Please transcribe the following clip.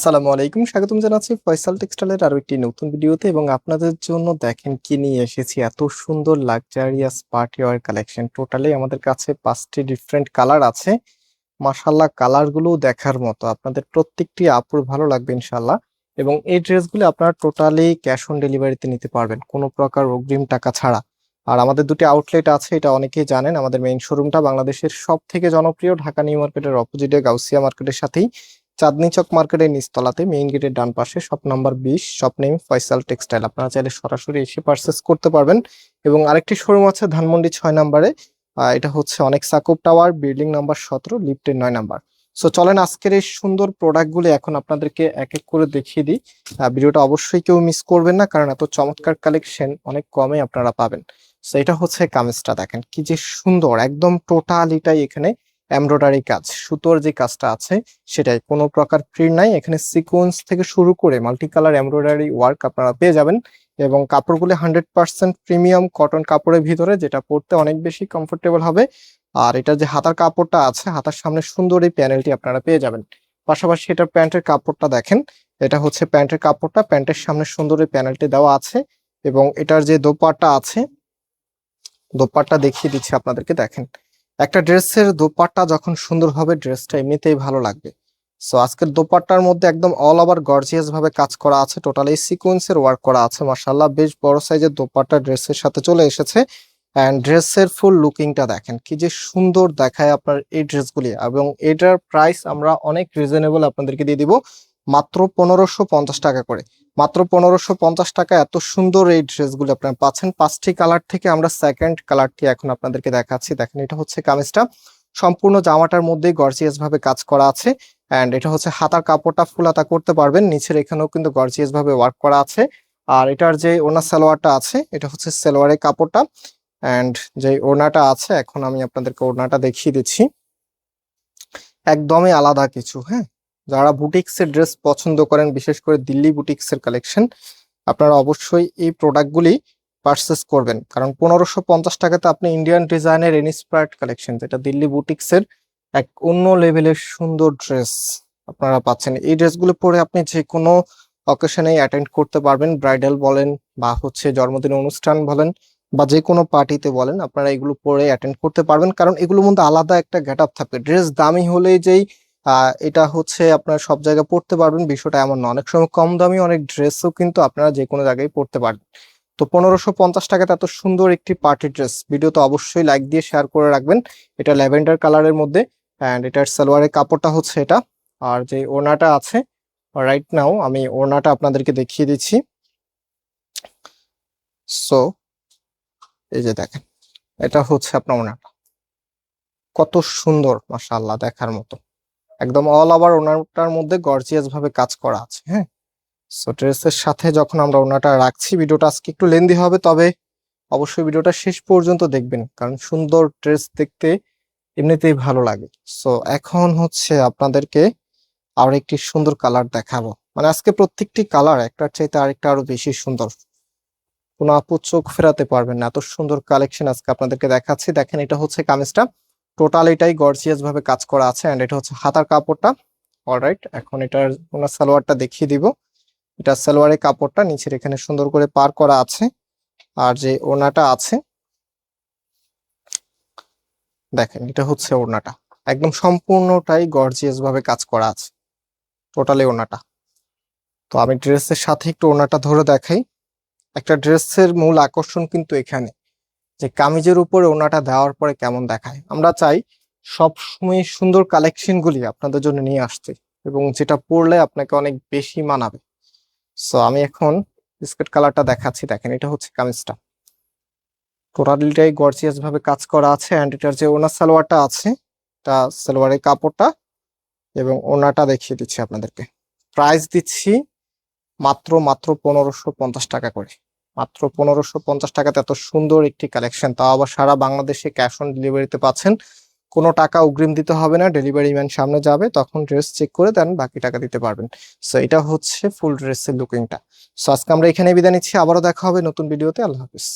আসসালামু আলাইকুম, স্বাগতম জানাচ্ছি ফয়সাল টেক্সটাইলের আরও একটি নতুন ভিডিওতে এবং আপনাদের জন্য দেখেন কি নিয়ে এসেছি। এত সুন্দর luxurious party wear collection totally আমাদের কাছে পাঁচটি ডিফারেন্ট কালার আছে। মাশাল্লাহ কালারগুলো দেখার মতো। আপনাদের প্রত্যেকটি আপুর ভালো লাগবে ইনশাল্লাহ এবং এই ড্রেসগুলো আপনারা টোটালি ক্যাশ অন ডেলিভারিতে নিতে পারবেন, কোনো প্রকার অগ্রিম টাকা ছাড়া। আর আমাদের দুটি আউটলেট আছে, এটা অনেকেই জানেন। আমাদের মেইন শোরুমটা বাংলাদেশের সব থেকে জনপ্রিয়, ঢাকা নিউ মার্কেটের অপোজিটে গাউসিয়া মার্কেটের সাথেই। চাঁদনি চক মার্কেটের নিচতলাতে মেইন গেটের ডান পাশে শপ নাম্বার বিশ শপ নেম ফয়সাল টেক্সটাইল আপনারা চাইলে সরাসরি এসে পারচেস করতে পারবেন। এবং আরেকটি শোরুম আছে ধানমন্ডি ছয় নাম্বারে এটা হচ্ছে অনেক সাকুব টাওয়ার বিল্ডিং নাম্বার সতেরো লিফটের নয় নাম্বার সো চলেন আজকের এই সুন্দর প্রোডাক্টগুলো এখন আপনাদেরকে এক এক করে দেখিয়ে দিই। ভিডিওটা অবশ্যই কেউ মিস করবেন না, কারণ এত চমৎকার কালেকশন অনেক কমে আপনারা পাবেন। সো এটা হচ্ছে কামিজটা, দেখেন কি যে সুন্দর, একদম টোটালিটাই এখানে এমব্রয়ডারি কাজ, সুতোর যে কাজটা আছে সেটাই। কোনো প্রকার প্রিন্ট নাই। এখানে সিকোয়েন্স থেকে শুরু করে মাল্টি কালার এমব্রয়ডারি ওয়ার্ক আপনারা পেয়ে যাবেন এবং কাপড়গুলো হান্ড্রেড পার্সেন্ট প্রিমিয়াম কটন কাপড়ের ভিতরে, যেটা পরতে অনেক বেশি কমফোর্টেবল হবে। আর এটা যে হাতার কাপড়টা আছে, হাতার সামনে সুন্দর এই প্যানেলটি আপনারা পেয়ে যাবেন। পাশাপাশি এটার প্যান্টের কাপড়টা দেখেন, এটা হচ্ছে প্যান্টের কাপড়টা। প্যান্টের সামনে সুন্দর এই প্যানেলটি দেওয়া আছে এবং এটার যে দোপাট্টা আছে, দোপাট্টা দেখিয়ে দিচ্ছি আপনাদেরকে, দেখেন। একটা ড্রেসের দোপাট্টা যখন সুন্দর হবে, ড্রেসটা এমনিতেই ভালো লাগবে। সো আজকের দোপাট্টার মধ্যে একদম অল ওভার গর্জিয়াস ভাবে কাজ করা আছে টোটালি সিকোয়েন্সের ওয়ার্ক করা আছে মার্শাল্লাহ বেশ বড় সাইজের দোপাট্টা ড্রেসের সাথে চলে এসেছে। অ্যান্ড ড্রেসের ফুল লুকিংটা দেখেন, কি যে সুন্দর দেখায় আপনার এই ড্রেসগুলি। এবং এটার প্রাইস আমরা অনেক রিজনেবল আপনাদেরকে দিয়ে দিব। মাত্র পনেরোশো পঞ্চাশ টাকা করে। মাত্র পনেরোশো পঞ্চাশ টাকা এত সুন্দর এই ড্রেসগুলো আপনারা পাচ্ছেন। পাঁচটি কালার থেকে আমরা সেকেন্ড কালারটি এখন আপনাদেরকে দেখাচ্ছি। দেখেন, এটা হচ্ছে কামিজটা। সম্পূর্ণ জামাটার মধ্যেই গর্জিয়াস ভাবে কাজ করা আছে। অ্যান্ড এটা হচ্ছে হাতার কাপড়টা ফুল হাতা করতে পারবেন। নিচের এখানেও কিন্তু গর্জিয়াস ভাবে ওয়ার্ক করা আছে। আর এটার যে ওনার সালোয়ারটা আছে, এটা হচ্ছে সালোয়ারের কাপড়টা। অ্যান্ড যে ওড়নাটা আছে, এখন আমি আপনাদেরকে ওড়নাটা দেখিয়ে দিচ্ছি। একদমই আলাদা কিছু হ্যাঁ? যারা বুটিক্সের ড্রেস পছন্দ করেন, বিশেষ করে দিল্লি বুটিক্সের কালেকশন আপনারা অবশ্যই এই প্রোডাক্টগুলি পারচেস করবেন। কারণ পনেরোশো পঞ্চাশ টাকাতে আপনি ইন্ডিয়ান ডিজাইনের ইনস্পায়ার্ড কালেকশন যেটা দিল্লি বুটিক্সের এক অন্য লেভেলের সুন্দর ড্রেস আপনারা পাচ্ছেন। এই ড্রেসগুলো পরে আপনি যে কোনো অকেশনে অ্যাটেন্ড করতে পারবেন। ব্রাইডাল বলেন বা হচ্ছে জন্মদিন অনুষ্ঠান বলেন বা যে কোনো পার্টিতে বলেন, আপনারা এগুলো পরে অ্যাটেন্ড করতে পারবেন। কারণ এগুলোর মধ্যে আলাদা একটা গেট আপ থাকবে। ড্রেস দামি হলেই যেই এটা হচ্ছে আপনারা সব জায়গায় পড়তে পারবেন, বিষয়টা এমন না। অনেক সময় কম দামি অনেক ড্রেসও কিন্তু আপনারা যে কোনো জায়গায় পড়তে পারবেন। তো পনেরোশো পঞ্চাশ টাকাতে এত সুন্দর একটি পার্টি ড্রেস ভিডিও তো অবশ্যই লাইক দিয়ে শেয়ার করে রাখবেন। এটা ল্যাভেন্ডার কালারের মধ্যে অ্যান্ড এটার সালোয়ারের কাপড়টা হচ্ছে এটা। আর যে ওড়নাটা আছে রাইট নাও আমি ওড়নাটা আপনাদেরকে দেখিয়ে দিচ্ছি। সো এই যে দেখেন, এটা হচ্ছে আপনার ওড়নাটা। কত সুন্দর, মাশাআল্লাহ, দেখার মতো। একদম অল ওভার ওনাটার মধ্যে গর্জিয়াস ভাবে কাজ করা আছে হ্যাঁ? সো ড্রেসের সাথে যখন আমরা ওনাটা রাখছি, ভিডিওটা আজকে একটু লেন্দি হবে, তবে অবশ্যই ভিডিওটা শেষ পর্যন্ত দেখবেন, কারণ সুন্দর ড্রেস দেখতে এমনিতেই ভালো লাগে। সো এখন হচ্ছে আপনাদেরকে আর একটি সুন্দর কালার দেখাবো। মানে আজকে প্রত্যেকটি কালার একটার চাইতে আরেকটা আরও বেশি সুন্দর। কোনো আপু চোখ ফেরাতে পারবেন না, এত সুন্দর কালেকশন আজকে আপনাদেরকে দেখাচ্ছি। দেখেন, এটা হচ্ছে কামিজটা। টোটাল এটাই ভাবে কাজ করা আছে এন্ড এটা হচ্ছে হাতার কাপড়টা। অলরাইট এখন এটার ওনার সালোয়ারটা দেখিয়ে দিব। এটা সালোয়ারের কাপড়টা নিচের এখানে সুন্দর করে পার করা আছে। আর যে ওড়নাটা আছে, দেখেন এটা হচ্ছে ওড়নাটা একদম সম্পূর্ণটাই গর্জিয়াস ভাবে কাজ করা আছে। টোটালি ওড়নাটা তো আমি ড্রেসের সাথে একটু ওড়নাটা ধরে দেখাই। একটা ড্রেসের মূল আকর্ষণ কিন্তু এখানে। যে কামিজের উপরে ওনাটা দেওয়ার পরে কেমন দেখায়। আমরা চাই সব সময় সুন্দর কালেকশন গুলি আপনাদের জন্য নিয়ে আসতে এবং যেটা পরলে আপনাকে অনেক বেশি মানাবে। সো আমি এখন বিস্কিট কালারটা দেখাচ্ছি। দেখেন, এটা হচ্ছে কামিজটা। টোটালিটাই গর্জিয়াস ভাবে কাজ করা আছে অ্যান্ড এটার যে ওনার সালোয়ারটা আছে, এটা সালোয়ারের কাপড়টা এবং ওনাটা দেখিয়ে দিচ্ছি আপনাদেরকে। প্রাইস দিচ্ছি মাত্র মাত্র পনেরোশো পঞ্চাশ টাকা করে। মাত্র পনেরোশো পঞ্চাশ টাকাতে এত সুন্দর একটি কালেকশন তাও আবার সারা বাংলাদেশে ক্যাশ অন ডেলিভারিতে পাচ্ছেন। কোনো টাকা অগ্রিম দিতে হবে না ডেলিভারি ম্যান সামনে যাবে, তখন ড্রেস চেক করে দেন, বাকি টাকা দিতে পারবেন। সো এটা হচ্ছে ফুল ড্রেসের লুকিংটা সো আজকে আমরা এখানে বিদায় নিচ্ছি, আবারও দেখা হবে নতুন ভিডিওতে আল্লাহ হাফিজ।